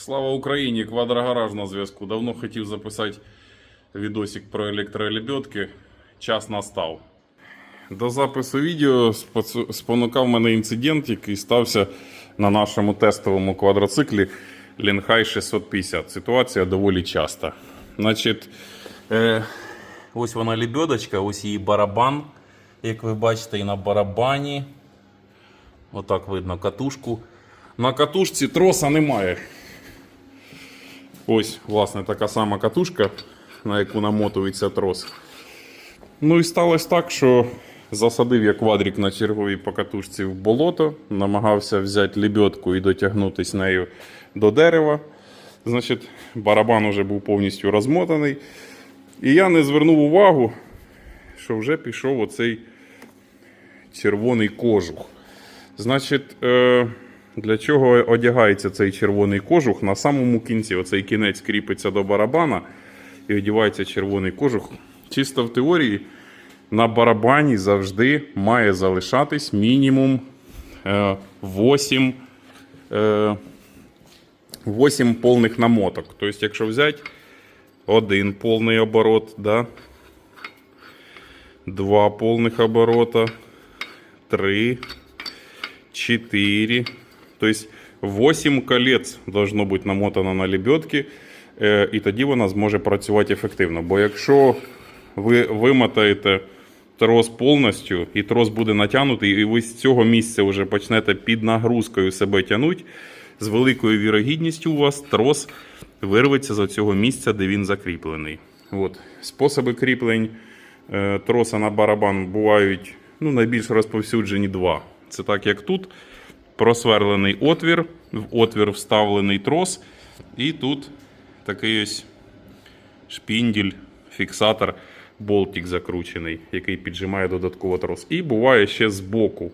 Слава Україні! Квадрогараж на зв'язку. Давно хотів записати відосик про електролебедки. Час настав. До запису відео спонукав мене інцидент, який стався на нашому тестовому квадроциклі Ленхай 650. Ситуація доволі часта. Значить, е, ось вона лебедочка, ось її барабан. Як ви бачите, і на барабані. Отак видно катушку. На катушці троса немає. Ось, власне, така сама катушка, на яку намотується трос. Ну і сталося так, що засадив я квадрик на черговій по катушці в болото, намагався взяти лебедку і дотягнутися нею до дерева. Значить, барабан уже був повністю розмотаний. І я не звернув увагу, що вже пішов оцей червоний кожух. Значить, е, для чого одягається цей червоний кожух? На самому кінці оцей кінець кріпиться до барабана і одягається червоний кожух. Чисто в теорії на барабані завжди має залишатись мінімум е, 8, е, 8 повних намоток. Тобто, якщо взяти один повний оборот, да? два повних оборота, три, 4, то есть 8 колець должно бути намотано на лебедки, і тоді вона зможе працювати ефективно. Бо якщо ви вимотаєте трос повністю, і трос буде натягнутий, і ви з цього місця вже почнете під нагрузкою себе тягнути, з великою вірогідністю у вас трос вирветься з цього місця, де він закріплений. От. Способи кріплень е, троса на барабан бувають ну, найбільш розповсюджені два. Це так, як тут просверлений отвір, в отвір вставлений трос, і тут такий ось шпінділь, фіксатор, болтик закручений, який піджимає додатково трос. І буває ще збоку.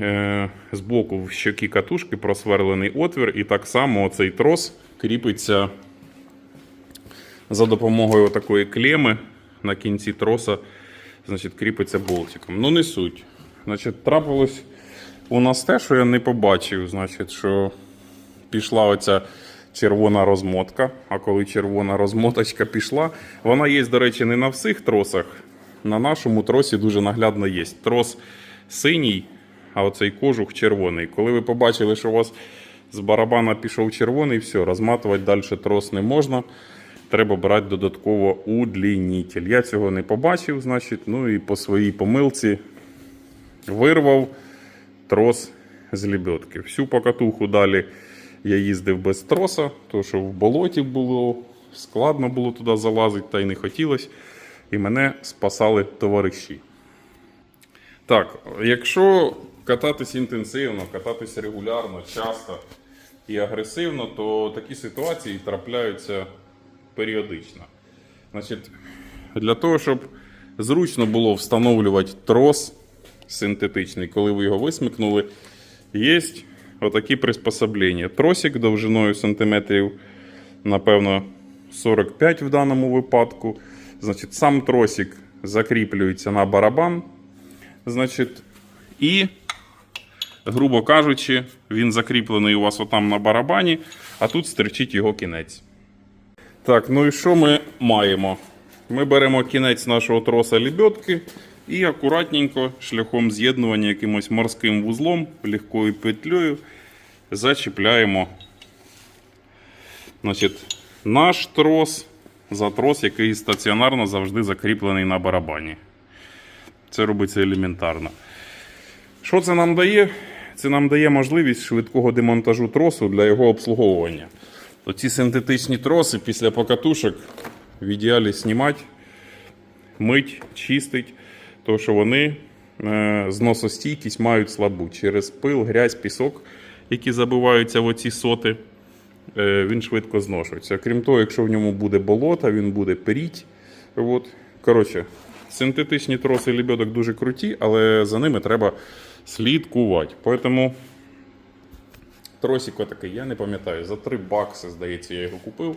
Е, збоку в щокі катушки просверлений отвір, і так само цей трос кріпиться за допомогою такої клеми на кінці троса, значить, кріпиться болтиком. Ну, не суть. Значить, трапилось у нас те, що я не побачив, значить, що пішла оця червона розмотка. А коли червона розмоточка пішла, вона є, до речі, не на всіх тросах. На нашому тросі дуже наглядно є. Трос синій, а оцей кожух червоний. Коли ви побачили, що у вас з барабана пішов червоний, все, розматувати далі трос не можна. Треба брати додатково удлінітель. Я цього не побачив, значить, ну і по своїй помилці вирвав трос з лебедки. Всю покатуху далі я їздив без троса, тому що в болоті було складно було туди залазити, та й не хотілося. І мене спасали товариші. Так, якщо кататись інтенсивно, кататись регулярно, часто і агресивно, то такі ситуації трапляються періодично. Значить, для того, щоб зручно було встановлювати трос синтетичний, коли ви його висмикнули, є отакі приспособлення. Тросик довжиною сантиметрів, напевно, 45 в даному випадку. Значить, сам тросик закріплюється на барабан. Значить, і, грубо кажучи, він закріплений у вас отам на барабані, а тут стерчить його кінець. Так, ну і що ми маємо? Ми беремо кінець нашого троса лебедки і акуратненько, шляхом з'єднування якимось морським вузлом, легкою петлею, зачіпляємо значить, наш трос за трос, який стаціонарно завжди закріплений на барабані. Це робиться елементарно. Що це нам дає? Це нам дає можливість швидкого демонтажу тросу для його обслуговування. Оці синтетичні троси після покатушок в ідеалі знімати, мить, чистить, тому що вони е, зносостійкість мають слабу. Через пил, грязь, пісок, які забиваються в оці соти, е, він швидко зношується. Крім того, якщо в ньому буде болото, він буде періть. От. Коротше, синтетичні троси лебедок дуже круті, але за ними треба слідкувати. Поэтому тросик отакий, я не пам'ятаю, за 3 бакси, здається, я його купив.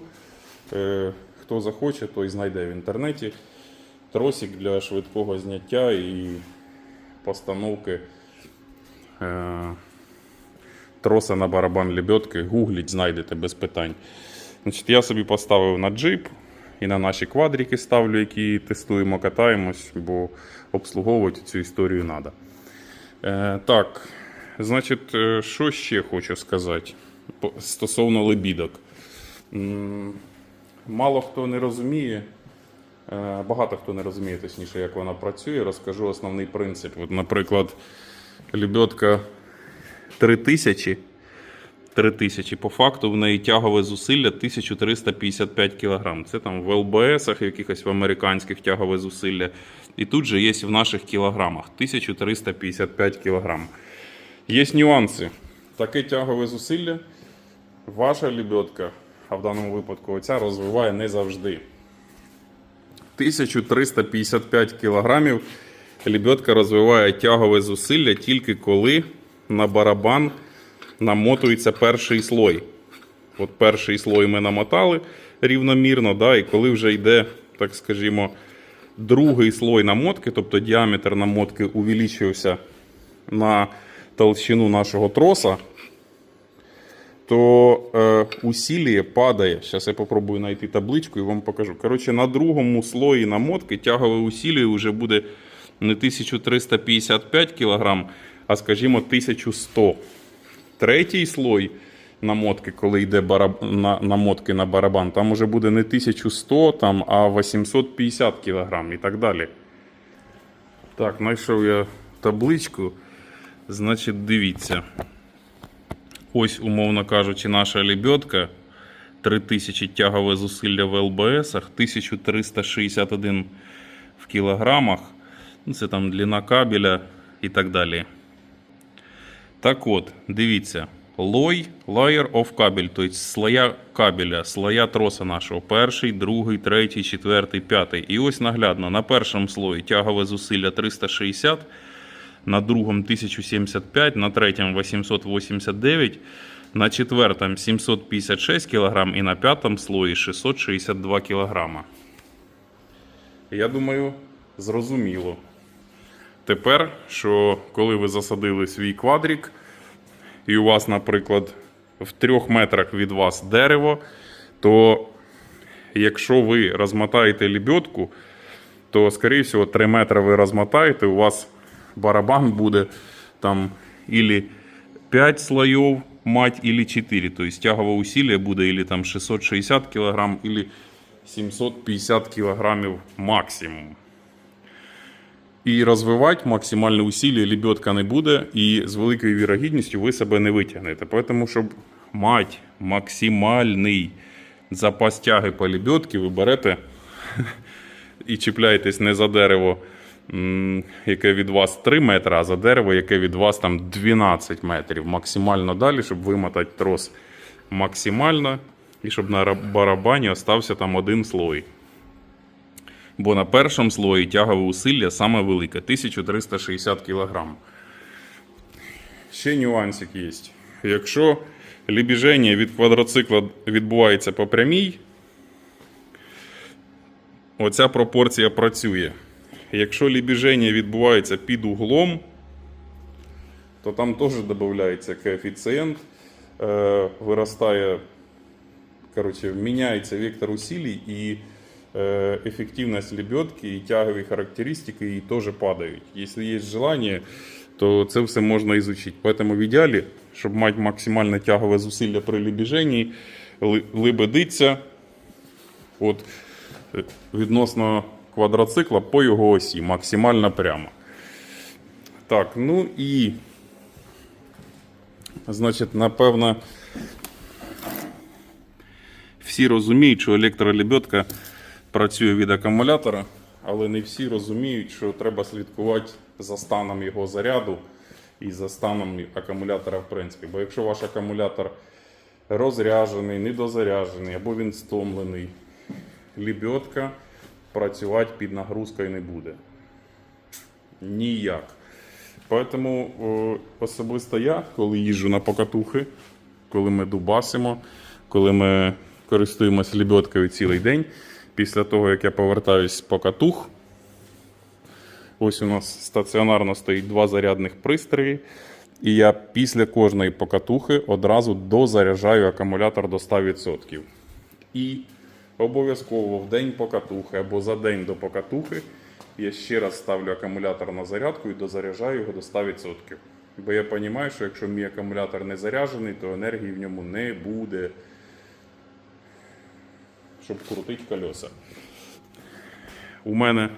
Е, хто захоче, той знайде в інтернеті. Тросик для швидкого зняття і постановки е, троса на барабан лебедки, гугліть, знайдете без питань. Значить, я собі поставив на джип і на наші квадрики ставлю, які тестуємо, катаємось, бо обслуговувати цю історію треба. Е, так, значить, е, що ще хочу сказати стосовно лебідок. Мало хто не розуміє, багато хто не розуміє, точніше, як вона працює. Розкажу основний принцип. От, наприклад, лебедка 3000. 3000. По факту в неї тягове зусилля 1355 кг. Це там в ЛБСах, якихось в американських тягове зусилля. І тут же є в наших кілограмах 1355 кг. Є нюанси. Таке тягове зусилля ваша лебедка, а в даному випадку оця розвиває не завжди. 1355 кг лебедка розвиває тягове зусилля тільки коли на барабан намотується перший слой. От перший слой ми намотали рівномірно, да, і коли вже йде, так скажімо, другий слой намотки, тобто діаметр намотки увеличився на толщину нашого троса, то е, усилие падає. Зараз я попробую знайти табличку і вам покажу. Коротше, на другому слої намотки тягове усилие вже буде не 1355 кг, а скажімо 1100. Третій слой намотки, коли йде бараб... на... намотки на барабан, там уже буде не 1100, там, а 850 кг і так далі. Так, знайшов я табличку. Значить, дивіться. Ось, умовно кажучи, наша лебедка. 3000 тягове зусилля в ЛБСах, 1361 в кілограмах. Ну, Це там длина кабеля і так далі. Так от, дивіться. Лой, layer of кабель, тобто слоя кабеля, слоя троса нашого. Перший, другий, третій, четвертий, п'ятий. І ось наглядно, на першому слої тягове зусилля 360, на другому 1075, на третьому 889, на четвертому 756 кг і на п'ятому слої 662 кг. Я думаю, зрозуміло. Тепер, що коли ви засадили свій квадрик, і у вас, наприклад, в трьох метрах від вас дерево, то якщо ви розмотаєте лебедку, то, скоріше всього, 3 метри ви розмотаєте, у вас барабан буде там ілі 5 слоїв мать, ілі 4. Тобто тягове усилие буде ілі там 660 кг, ілі 750 кг максимум. І розвивати максимальне усилля лебедка не буде, і з великою вірогідністю ви себе не витягнете. Тому, щоб мати максимальний запас тяги по лебедці, ви берете і чіпляєтесь не за дерево, яке від вас 3 метри, а за дерево, яке від вас там 12 метрів. Максимально далі, щоб вимотати трос максимально, і щоб на барабані остався там один слой. Бо на першому слої тягове усилля саме велике 1360 кг. Ще нюансик є. Якщо лібіження від квадроцикла відбувається по прямій, оця пропорція працює. Якщо лібіження відбувається під углом, то там теж додається коефіцієнт, е, виростає, короче, міняється вектор усилий і э, эффективность лебедки и тяговые характеристики и тоже падают. Если есть желание, то це все можна изучить. Поэтому в ідеалі, щоб мати максимальне тягове зусилля при лебіженні, ли- лебедиться от, е, відносно квадроцикла по його осі, максимально прямо. Так, ну і, значить, напевно, всі розуміють, що електролебедка працює від акумулятора, але не всі розуміють, що треба слідкувати за станом його заряду і за станом акумулятора, в принципі. Бо якщо ваш акумулятор розряджений, недозаряджений або він стомлений, лебедка працювати під нагрузкою не буде. Ніяк. Поэтому особисто я, коли їжджу на покатухи, коли ми дубасимо, коли ми користуємося лебедкою цілий день, після того, як я повертаюсь з покатух, ось у нас стаціонарно стоїть два зарядних пристрої. І я після кожної покатухи одразу дозаряджаю акумулятор до 100%. І обов'язково в день покатухи або за день до покатухи я ще раз ставлю акумулятор на зарядку і дозаряджаю його до 100%. Бо я розумію, що якщо мій акумулятор не заряджений, то енергії в ньому не буде, щоб крутити колеса. У мене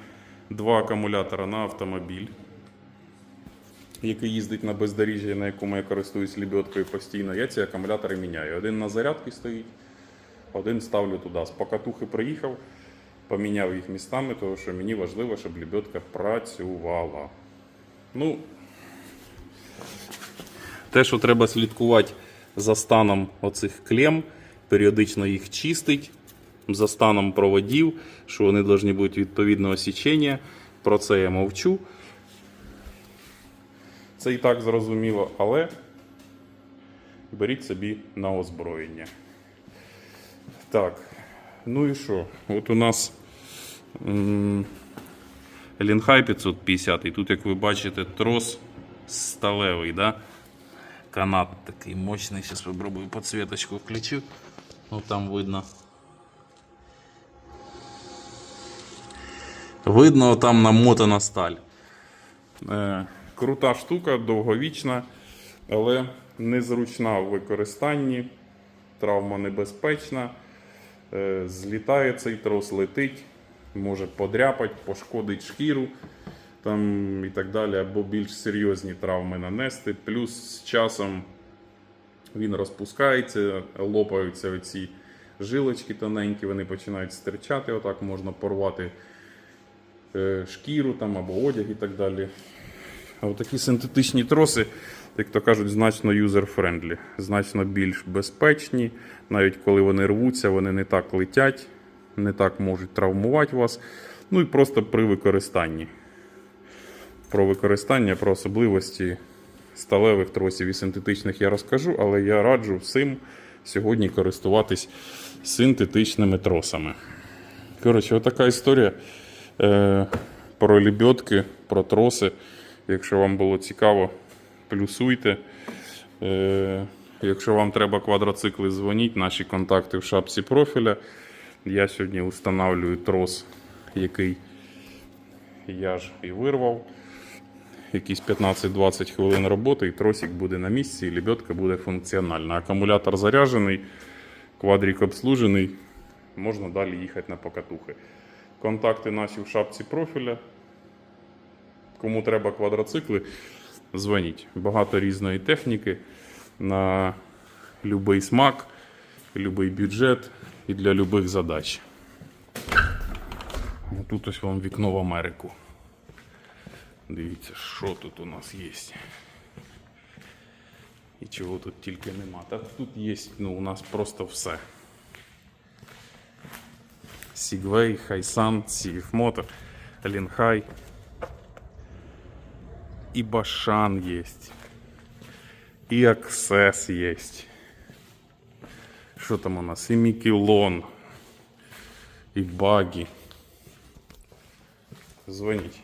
два акумулятора на автомобіль, який їздить на бездоріжжя, на якому я користуюсь лебедкою постійно. Я ці акумулятори міняю. Один на зарядці стоїть, один ставлю туди. З покатухи приїхав, поміняв їх містами, тому що мені важливо, щоб лебедка працювала. Ну, те, що треба слідкувати за станом оцих клем, періодично їх чистить, за станом проводів, що вони повинні бути відповідного січення. Про це я мовчу. Це і так зрозуміло, але беріть собі на озброєння. Так, ну і що? От у нас Лінхай 550, і тут, як ви бачите, трос сталевий, да? канат такий мощний. Зараз спробую підсвіточку включу. Ну там видно. Видно, там намотана сталь. Е, крута штука, довговічна, але незручна в використанні. Травма небезпечна. Е, злітає цей трос, летить, може подряпати, пошкодить шкіру там, і так далі, або більш серйозні травми нанести. Плюс з часом він розпускається, лопаються оці жилочки тоненькі, вони починають стирчати, отак можна порвати е, шкіру там, або одяг і так далі. А такі синтетичні троси, як то кажуть, значно юзер-френдлі, значно більш безпечні. Навіть коли вони рвуться, вони не так летять, не так можуть травмувати вас. Ну і просто при використанні. Про використання, про особливості сталевих тросів і синтетичних я розкажу, але я раджу всім сьогодні користуватись синтетичними тросами. Коротше, отака історія е, про лебедки, про троси. Якщо вам було цікаво, плюсуйте. Е, якщо вам треба квадроцикли, дзвоніть. Наші контакти в шапці профіля. Я сьогодні встановлюю трос, який я ж і вирвав. Якісь 15-20 хвилин роботи, і тросик буде на місці, і лебедка буде функціональна. Акумулятор заряджений, квадрик обслужений, можна далі їхати на покатухи. Контакти наші в шапці профіля. Кому треба квадроцикли, дзвоніть. Багато різної техніки на будь-який смак, будь-який бюджет і для будь-яких задач. Тут ось вам вікно в Америку. Дивіться, що тут у нас є. І чого тут тільки нема. Та тут є ну, у нас просто все. Сігвей, Хайсан, Сігфмото, Лінхай. И Башан есть. И Аксес есть. Что там у нас? И Микелон. И Баги. Звонить.